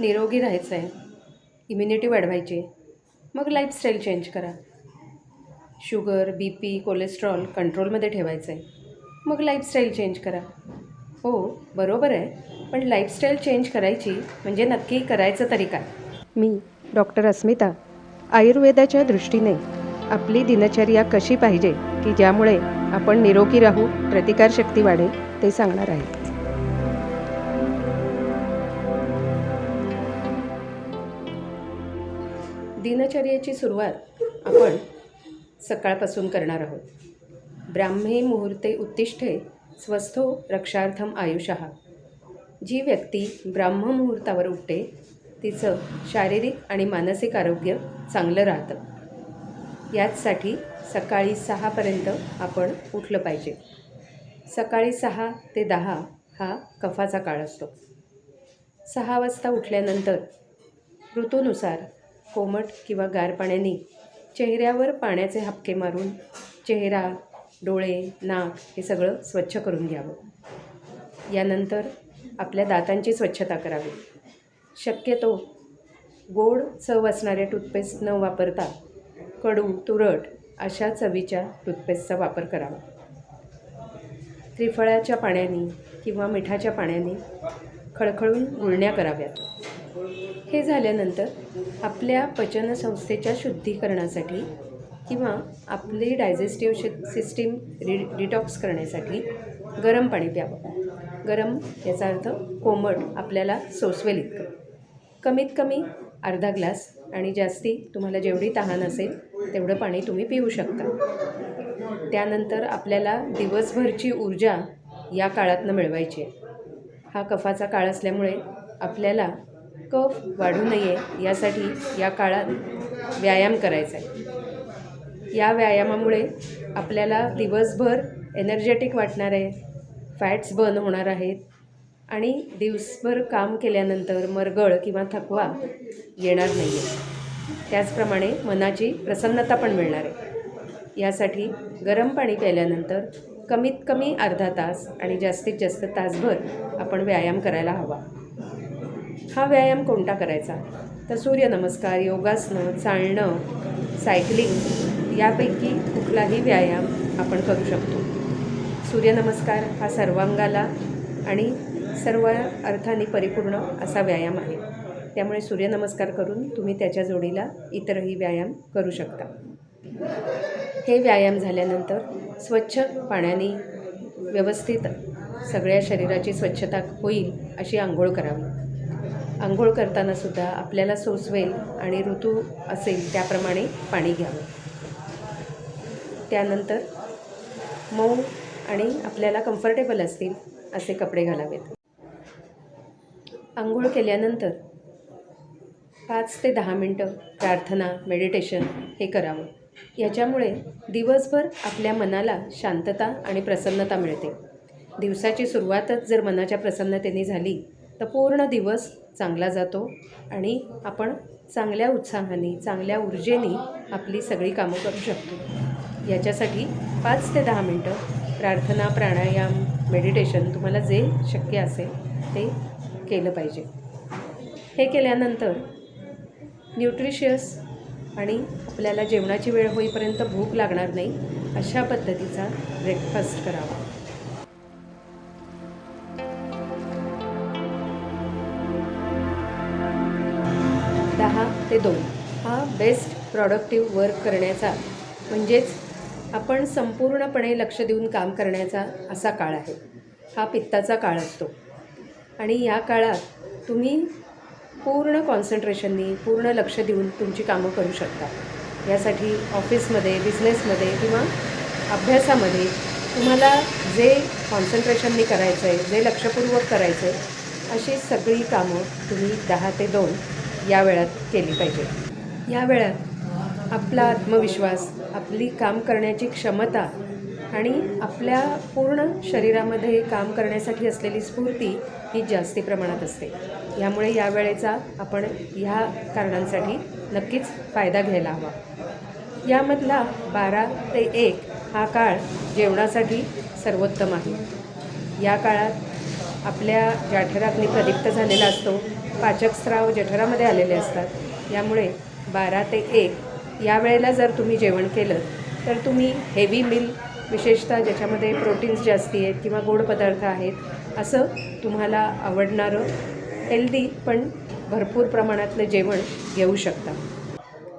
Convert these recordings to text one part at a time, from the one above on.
निरोगी राहायचं आहे इम्युनिटी वाढवायची. मग लाईफस्टाईल चेंज करा. शुगर बी पी कोलेस्ट्रॉल कंट्रोलमध्ये ठेवायचं आहे मग लाईफस्टाईल चेंज करा. हो बरोबर आहे. पण लाईफस्टाईल चेंज करायची म्हणजे नक्की करायचं तरी काय? मी डॉक्टर अस्मिता आयुर्वेदाच्या दृष्टीने आपली दिनचर्या कशी पाहिजे की ज्यामुळे आपण निरोगी राहू प्रतिकारशक्ती वाढेल ते सांगणार आहे. दिनचर्येची सुरुवात आपण सकाळपासून करणार आहोत. ब्राह्मी मुहूर्ते उत्तिष्ठे स्वस्थो रक्षार्थम आयुषः. जी व्यक्ती ब्राह्म मुहूर्तावर उठते तिचं शारीरिक आणि मानसिक आरोग्य चांगलं राहतं. याचसाठी सकाळी सहापर्यंत आपण उठलं पाहिजे. सकाळी सहा ते दहा हा कफाचा काळ असतो. सहा वाजता उठल्यानंतर ऋतूनुसार कोमट किंवा गार पाण्याने चेहऱ्यावर पाण्याचे हापके मारून चेहरा डोळे नाक हे सगळं स्वच्छ करून घ्यावं. यानंतर आपल्या दातांची स्वच्छता करावी. शक्यतो गोड चव असणाऱ्या टूथपेस्ट न वापरता कडू तुरट अशा चवीच्या टूथपेस्टचा वापर करावा. त्रिफळाच्या पाण्याने किंवा मिठाच्या पाण्याने खळखळून गुळण्या कराव्यात. हे झाल्यानंतर आपल्या पचनसंस्थेच्या शुद्धीकरणासाठी किंवा आपली डायजेस्टिव्ह शि सिस्टीम रि डिटॉक्स करण्यासाठी गरम पाणी प्यावं. गरम याचा अर्थ कोमट आपल्याला सोसवेल इतकं. कमीत कमी अर्धा ग्लास आणि जास्ती तुम्हाला जेवढी तहान असेल तेवढं पाणी तुम्ही पिऊ शकता. त्यानंतर आपल्याला दिवसभरची ऊर्जा या काळातनं मिळवायची आहे. हा कफाचा काळ असल्यामुळे आपल्याला कफ वाढू नये यासाठी या काळात व्यायाम करायचा आहे. या व्यायामामुळे आपल्याला दिवसभर एनर्जेटिक वाटणार आहे फॅट्स बर्न होणार आहेत आणि दिवसभर काम केल्यानंतर मरगळ किंवा थकवा येणार नाही आहे त्याचप्रमाणे मनाची प्रसन्नता पण मिळणार आहे. यासाठी गरम पाणी प्यायल्यानंतर कमीत कमी अर्धा तास आणि जास्तीत जास्त तासभर आपण व्यायाम करायला हवा. हा व्यायाम कोणता करायचा? तर सूर्यनमस्कार योगासनं चालणं सायकलिंग यापैकी कुठलाही व्यायाम आपण करू शकतो. सूर्यनमस्कार हा सर्वांगाला आणि सर्व अर्थाने परिपूर्ण असा व्यायाम आहे. त्यामुळे सूर्यनमस्कार करून तुम्ही त्याच्या जोडीला इतरही व्यायाम करू शकता. हे व्यायाम झाल्यानंतर स्वच्छ पाण्याने व्यवस्थित सगळ्या शरीराची स्वच्छता होईल अशी आंघोळ करावी. आंघोळ करताना सुद्धा आपल्याला सोसवेल आणि ऋतू असेल त्याप्रमाणे पाणी घ्यावं त्यानंतर मऊ आणि आपल्याला कम्फर्टेबल असतील असे कपडे घालावेत. आंघोळ केल्यानंतर पाच ते दहा मिनटं प्रार्थना मेडिटेशन हे करावं. याच्यामुळे दिवसभर आपल्या मनाला शांतता आणि प्रसन्नता मिळते. दिवसाची सुरुवातच जर मनाच्या प्रसन्नतेने झाली तर पूर्ण दिवस चांगला जातो आणि आपण चांगल्या उत्साहाने चांगल्या ऊर्जेने आपली सगळी कामं करू शकतो. याच्यासाठी पाच ते दहा मिनटं प्रार्थना प्राणायाम मेडिटेशन तुम्हाला जे शक्य असेल ते केलं पाहिजे. हे केल्यानंतर न्यूट्रिशियस आणि आपल्याला जेवणाची वेळ होईपर्यंत भूक लागणार नाही अशा पद्धतीचा ब्रेकफास्ट करावा. ते दोन. हा बेस्ट प्रॉडक्टिव्ह वर्क करण्याचा म्हणजेच आपण संपूर्णपणे लक्ष देऊन काम करण्याचा असा काळ आहे. हा पित्ताचा काळ असतो. आणि या काळात तुम्ही पूर्ण कॉन्सन्ट्रेशननी पूर्ण लक्ष देऊन तुमची कामं करू शकता. यासाठी ऑफिसमध्ये बिझनेसमध्ये किंवा अभ्यासामध्ये तुम्हाला जे कॉन्सन्ट्रेशननी करायचं आहे जे लक्षपूर्वक करायचं आहे अशी सगळी कामं तुम्ही दहा ते दोन या वेळात केली पाहिजे. या वेळात आपला आत्मविश्वास आपली काम करण्याची क्षमता आणि आपल्या पूर्ण शरीरामध्ये काम करण्यासाठी असलेली स्फूर्ती ही जास्ती प्रमाणात असते. यामुळे या वेळेचा आपण ह्या कारणांसाठी नक्कीच फायदा घ्यायला हवा. यामधला बारा ते एक हा काळ जेवणासाठी सर्वोत्तम आहे. या काळात आपल्या जाठराग्नी प्रदीप्त झालेला असतो पाचकस्राव जठरामध्ये आलेले असतात. यामुळे बारा ते एक या वेळेला जर तुम्ही जेवण केलं तर तुम्ही हेवी मिल विशेषतः ज्याच्यामध्ये प्रोटीन्स जास्ती आहेत किंवा गोड पदार्थ आहेत असं तुम्हाला आवडणारं हेल्दी पण भरपूर प्रमाणातलं जेवण घेऊ शकता.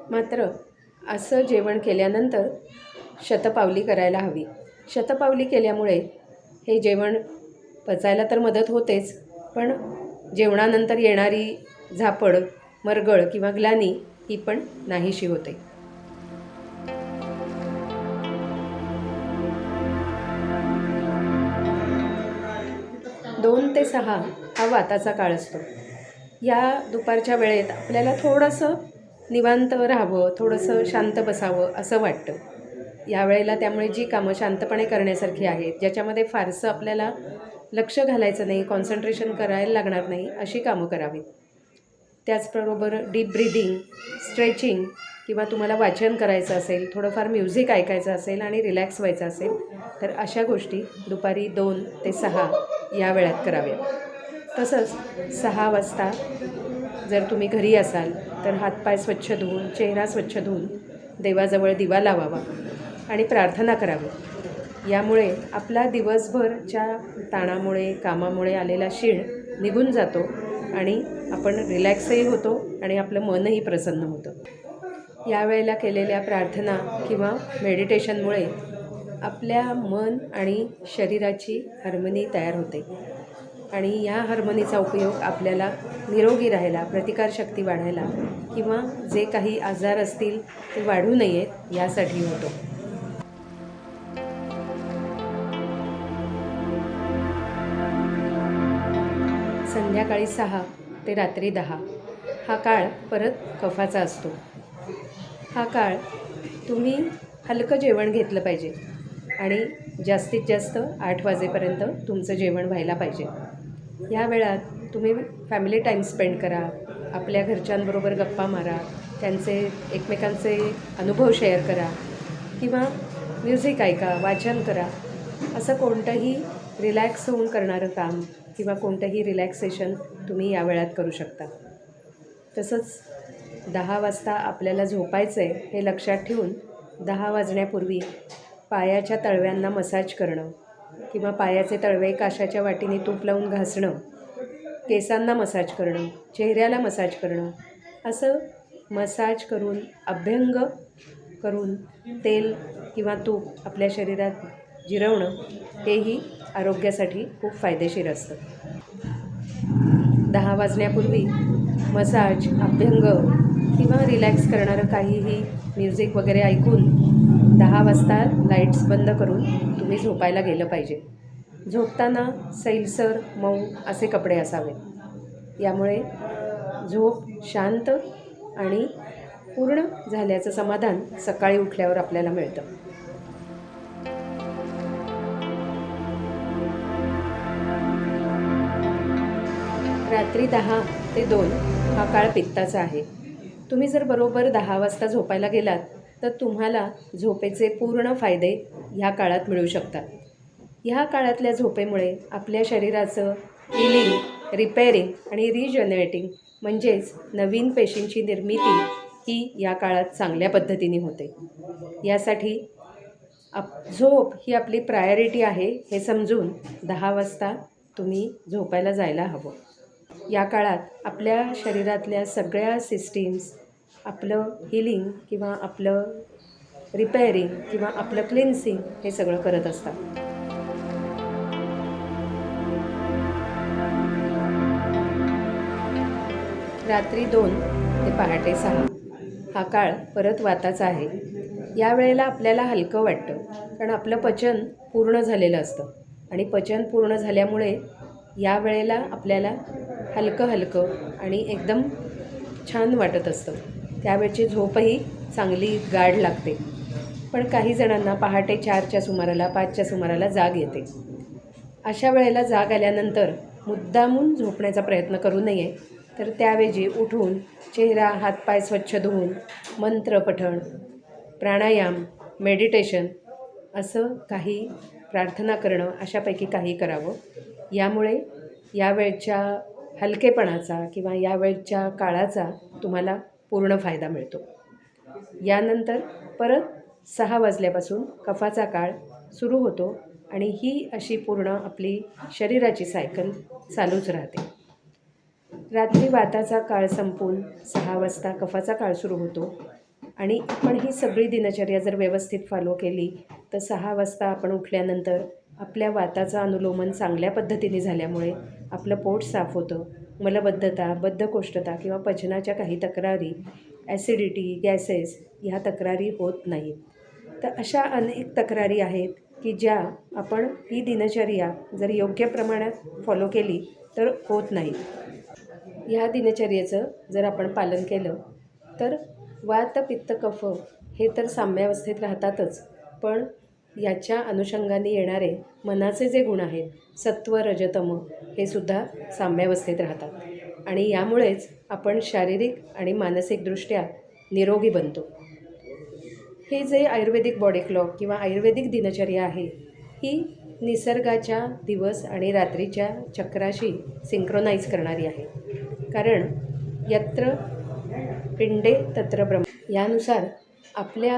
मात्र असं जेवण केल्यानंतर शतपावली करायला हवी. शतपावली केल्यामुळे हे जेवण पचायला तर मदत होतेच पण जेवणानंतर येणारी झापड मरगळ किंवा ग्लानी ही पण नाहीशी होते. दोन ते सहा हा वाताचा काळ असतो. या दुपारच्या वेळेत आपल्याला थोडंसं निवांत राहावं थोडंसं शांत बसावं असं वाटतं. या वेळेला त्यामुळे जी कामं शांतपणे करण्यासारखी आहेत ज्याच्यामध्ये फारसं आपल्याला लक्ष घालायचं नाही कॉन्सन्ट्रेशन करायला लागणार नाही अशी कामं करावीत. त्याचबरोबर डीप ब्रीदिंग स्ट्रेचिंग किंवा तुम्हाला वाचन करायचं असेल थोडंफार म्युझिक ऐकायचं असेल आणि रिलॅक्स व्हायचं असेल तर अशा गोष्टी दुपारी दोन ते सहा या वेळात कराव्या तसंच सहा वाजता जर तुम्ही घरी असाल तर हातपाय स्वच्छ धुवून चेहरा स्वच्छ धुवून देवाजवळ दिवा लावावा आणि प्रार्थना करावी. यामुळे आपला दिवसभरच्या ताणामुळे कामामुळे आलेला शीण निघून जातो आणि आपण रिलॅक्सही होतो आणि आपलं मनही प्रसन्न होतं. यावेळेला केलेल्या प्रार्थना किंवा मेडिटेशनमुळे आपल्या मन आणि शरीराची हार्मनी तयार होते. आणि या हार्मनीचा उपयोग आपल्याला निरोगी राहायला प्रतिकारशक्ती वाढायला किंवा जे काही आजार असतील ते वाढू नयेत यासाठी होतो. संध्याकाळी सहा ते रात्री दहा. हा काळ परत कफाचा असतो. हा काळ तुम्ही हलकं जेवण घेतलं पाहिजे आणि जास्तीत जास्त आठ वाजेपर्यंत तुमचं जेवण व्हायला पाहिजे. या वेळात तुम्ही फॅमिली टाईम स्पेंड करा आपल्या घरच्यांबरोबर गप्पा मारा त्यांचे एकमेकांचे अनुभव शेअर करा किंवा म्युझिक ऐका वाचन करा. असं कोणतंही रिलॅक्स होऊन करणारं काम किंवा कोणतंही रिलॅक्सेशन तुम्ही या वेळात करू शकता. तसंच दहा वाजता आपल्याला झोपायचं आहे हे लक्षात ठेवून दहा वाजण्यापूर्वी पायाच्या तळव्यांना मसाज करणं किंवा पायाचे तळवे काशाच्या वाटीने तूप लावून घासणं केसांना मसाज करणं चेहऱ्याला मसाज करणं असं मसाज करून अभ्यंग करून तेल किंवा तूप आपल्या शरीरात जिरवणं हेही आरोग्यासाठी खूप फायदेशीर असतं. दहा वाजण्यापूर्वी मसाज अभ्यंग किंवा रिलॅक्स करणारं काहीही म्युझिक वगैरे ऐकून दहा वाजता लाईट्स बंद करून तुम्ही झोपायला गेलं पाहिजे. झोपताना सैलसर मऊ असे कपडे असावे. यामुळे झोप शांत आणि पूर्ण झाल्याचं समाधान सकाळी उठल्यावर आपल्याला मिळतं. रात्री दहा ते दोन हा काळ पित्ताचा आहे. तुम्ही जर बरोबर दहा वाजता झोपायला गेलात तर तुम्हाला झोपेचे पूर्ण फायदे ह्या काळात मिळू शकतात. ह्या काळातल्या झोपेमुळे आपल्या शरीराचं हिलिंग रिपेअरिंग आणि रिजनरेटिंग म्हणजेच नवीन पेशींची निर्मिती ही या काळात चांगल्या पद्धतीने होते. यासाठी आप झोप ही आपली प्रायोरिटी आहे हे समजून दहा वाजता तुम्ही झोपायला जायला हवं. या काळात आपल्या शरीरातल्या सगळ्या सिस्टीम्स आपलं हिलिंग किंवा आपलं रिपेअरिंग किंवा आपलं क्लिन्सिंग हे सगळं करत असतात. रात्री दोन ते पहाटे सहा हा काळ परत वाताचा आहे. या वेळेला आपल्याला हलकं वाटतं कारण आपलं पचन पूर्ण झालेलं असतं. आणि पचन पूर्ण झाल्यामुळे या वेळेला आपल्याला हलकं हलकं आणि एकदम छान वाटत असतं. त्यावेळची झोपही चांगली गाढ लागते. पण काही जणांना पहाटे चारच्या सुमाराला पाचच्या सुमाराला जाग येते. अशा वेळेला जाग आल्यानंतर मुद्दामून झोपण्याचा प्रयत्न करू नये. तर त्याऐवजी उठून चेहरा हातपाय स्वच्छ धुवून मंत्र पठण प्राणायाम मेडिटेशन असं काही प्रार्थना करणं अशापैकी काही करावं. यामुळे या वेळच्या हलकेपणाचा किंवा यावेळच्या काळाचा तुम्हाला पूर्ण फायदा मिळतो. यानंतर परत सहा वाजल्यापासून कफाचा काळ सुरू होतो आणि ही अशी पूर्ण आपली शरीराची सायकल चालूच राहते. रात्री वाताचा काळ संपून सहा वाजता कफाचा काळ सुरू होतो आणि आपण ही सगळी दिनचर्या जर व्यवस्थित फॉलो केली तर सहा वाजता आपण उठल्यानंतर आपल्या वाताचं अनुलोमन चांगल्या पद्धतीने झाल्यामुळे आपलं पोट साफ होतं मलबद्धता बद्धकोष्ठता किंवा पचनाच्या काही तक्रारी ॲसिडिटी गॅसेस ह्या तक्रारी होत नाहीत. तर अशा अनेक तक्रारी आहेत की ज्या आपण ही दिनचर्या जर योग्य प्रमाणात फॉलो केली तर होत नाही ह्या दिनचर्येचं जर आपण पालन केलं तर वात पित्त कफ हे तर साम्यावस्थेत राहतातच पण याच्या अनुषंगाने येणारे मनाचे जे गुण आहेत सत्व रजतम हे सुद्धा साम्यावस्थेत राहतात. आणि यामुळेच आपण शारीरिक आणि मानसिकदृष्ट्या निरोगी बनतो. हे जे आयुर्वेदिक बॉडी क्लॉक किंवा आयुर्वेदिक दिनचर्या आहे ही निसर्गाच्या दिवस आणि रात्रीच्या चक्राशी सिंक्रोनाईज करणारी आहे. कारण यत्र पिंडे तत्र ब्रह्म यानुसार आपल्या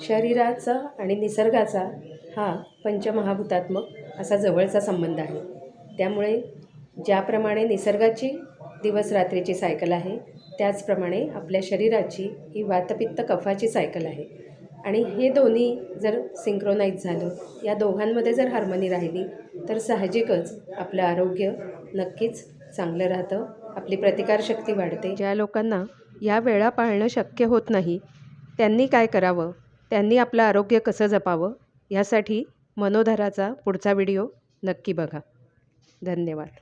शरीराचा आणि निसर्गाचा हा पंचमहाभूतात्मक असा जवळचा संबंध आहे. त्यामुळे ज्याप्रमाणे निसर्गाची दिवस रात्रीची सायकल आहे त्याचप्रमाणे आपल्या शरीराची ही वातपित्त कफाची सायकल आहे. आणि हे दोन्ही जर सिंक्रोनाईज झालं या दोघांमध्ये जर हार्मनी राहिली तर साहजिकच आपलं आरोग्य नक्कीच चांगलं राहतं आपली प्रतिकारशक्ती वाढते. ज्या लोकांना या वेळा पाळणं शक्य होत नाही त्यांनी काय करावं? त्यांनी आपलं आरोग्य कसं जपावं यासाठी मनोधराचा पुढचा व्हिडिओ नक्की बघा. धन्यवाद.